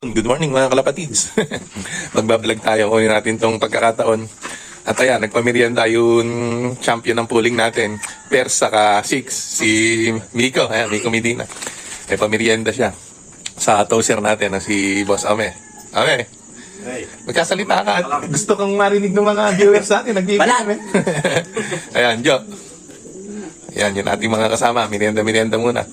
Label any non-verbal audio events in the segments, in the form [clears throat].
Good morning mga kalapatids. [laughs] Magbablog tayo. Kunin natin tong pagkakataon. At ayan, nagpamerienda yung champion ng pooling natin. Pers saka Six, si Miko. Ayan, Miko Medina. May pamerienda siya. Sa toaster natin na si Boss Ame. Ame, Hey. magkasalita ka. Gusto kong marinig ng mga viewers natin. Nag-ibig kami. [laughs] ayan, Jo. Ayan, yun ating mga kasama. Merienda-merienda muna.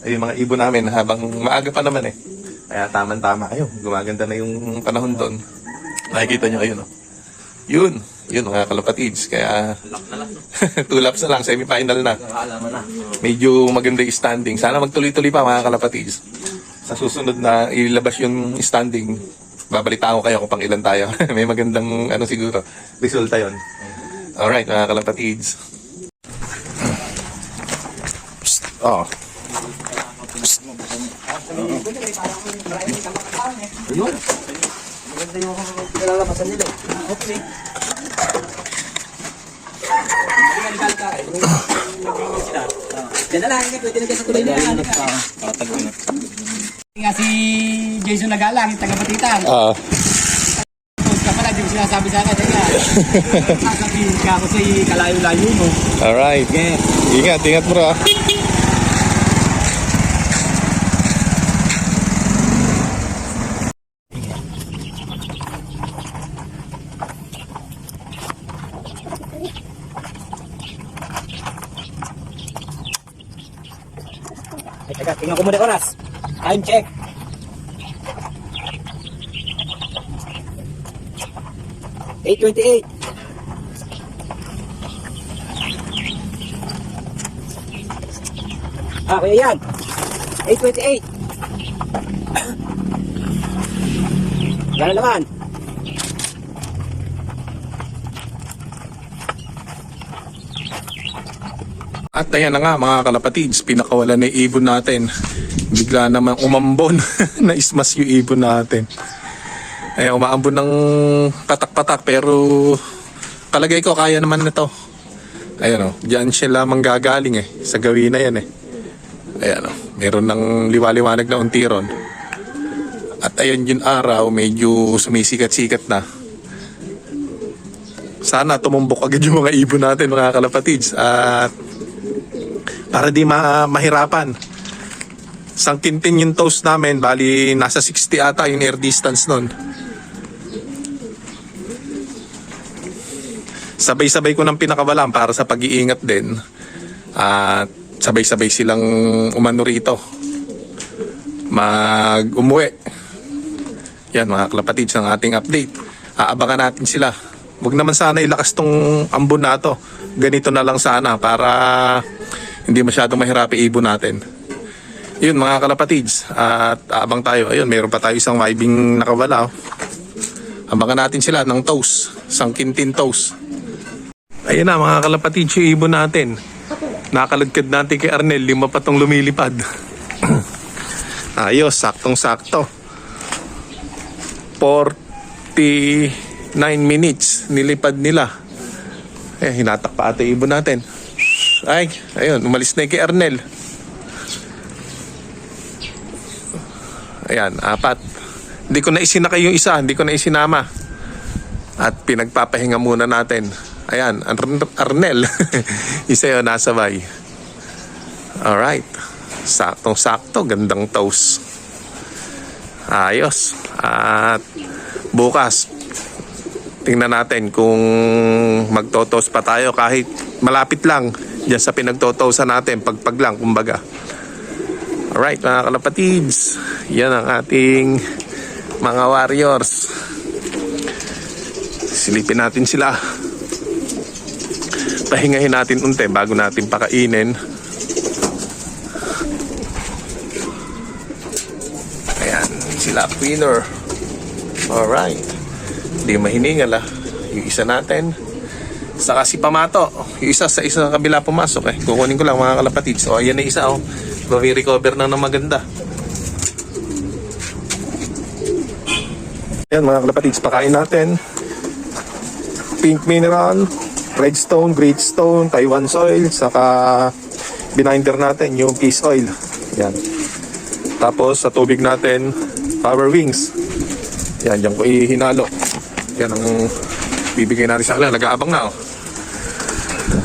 Ay, yung mga ibon namin habang maaga pa naman eh. Kaya tama-tama kayo. Gumaganda na yung panahon doon. Nakikita nyo ayun, oh. Yun. Yun, mga kalapatids. Kaya, Lock na lang. [laughs] two laps na lang, semi-final na. Medyo maganda yung standing. Sana magtuloy-tuloy pa, mga kalapatids. Sa susunod na ilabas yung standing, babalita ko kayo kung pang ilan tayo. [laughs] May magandang, ano siguro, resulta yon. Alright, mga kalapatids. Psst. Ayun. Maganda yung pinalalabasan nila. Okay. Yan na lang, pwede na sa tuloy na yan. Nga si Jason Nagalang, yung taga-Batitan. Ah. Post ka pala, di mo sinasabi sa akin. Kaya, [laughs] sasabihin ka ako sa kalayo-layo mo. Alright. Ingat, ingat bro. ah. Teka, tingnan ko muna oras. Time check. Eight twenty-eight. Ah, kuya yan. 8.28. Yan na naman. At ayan na nga mga kalapatids, pinakawala na ibon natin. Bigla naman umambon [laughs] na ismas yung ibon natin. Ay, umaambon ng patak-patak pero kalagay ko kaya naman na to. Ayan o, dyan siya lamang gagaling eh. Sa gawin na yan eh. Ayan o, meron ng liwaliwanag na untiron. At ayan yung araw, medyo sumisikat-sikat na. Sana tumumbok agad yung mga ibon natin mga kalapatids. At para di ma mahirapan. Sangkintin yung toast namin, bali nasa 60 ata yung air distance nun. Sabay-sabay ko ng pinakawalan para sa pag-iingat din. At sabay-sabay silang umano rito. Mag umuwi. Yan mga kalapatids ang ating update. Aabangan natin sila. Huwag naman sana ilakas tong ambon na to. Ganito na lang sana para hindi masyadong mahirap ibon natin. Yun mga kalapatids. At abang tayo. Ayun, mayroon pa tayo isang vibing nakawala. oh. Abangan natin sila ng toast. Sangkintin toast. Ayun na mga kalapatids yung ibon natin. Nakalagkad natin kay Arnel. Lima pa tong lumilipad. [clears throat] Ayos, saktong-sakto. 49 minutes nilipad nila. Eh, hinatak pa yung ibon natin. Ay, ayun, umalis na kay Arnel. Ayan, apat. Hindi ko na isinakay yung isa, hindi ko na isinama. At pinagpapahinga muna natin. Ayan, Ar- Arnel. [laughs] isa yun, nasabay. Alright. Saktong-sakto, gandang toast. Ayos. At bukas, tingnan natin kung magtotos pa tayo kahit malapit lang dyan sa pinagtotosan natin, pagpag lang, kumbaga. Alright, mga kalapatids, yan ang ating mga warriors. Silipin natin sila. Pahingahin natin unti bago natin pakainin. Ayan, sila winner. Alright. Hindi mahiningal ah. Yung isa natin. Saka si Pamato. Yung isa sa isa kabila pumasok eh. Kukunin ko lang mga kalapatid. So ayan na isa oh. Mawi-recover na ng maganda. Ayan mga kalapatids, pakain natin. Pink mineral, redstone, great stone, Taiwan soil, saka bininder natin yung peace oil. Yan. Tapos sa tubig natin, Power Wings. Yan, dyan ko ihinalo. Yan ang bibigay natin sa kanila. Nag-aabang na, oh.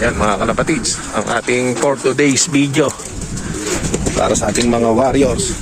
Yan, mga kalapatids. Ang ating for today's video. Para sa ating mga warriors.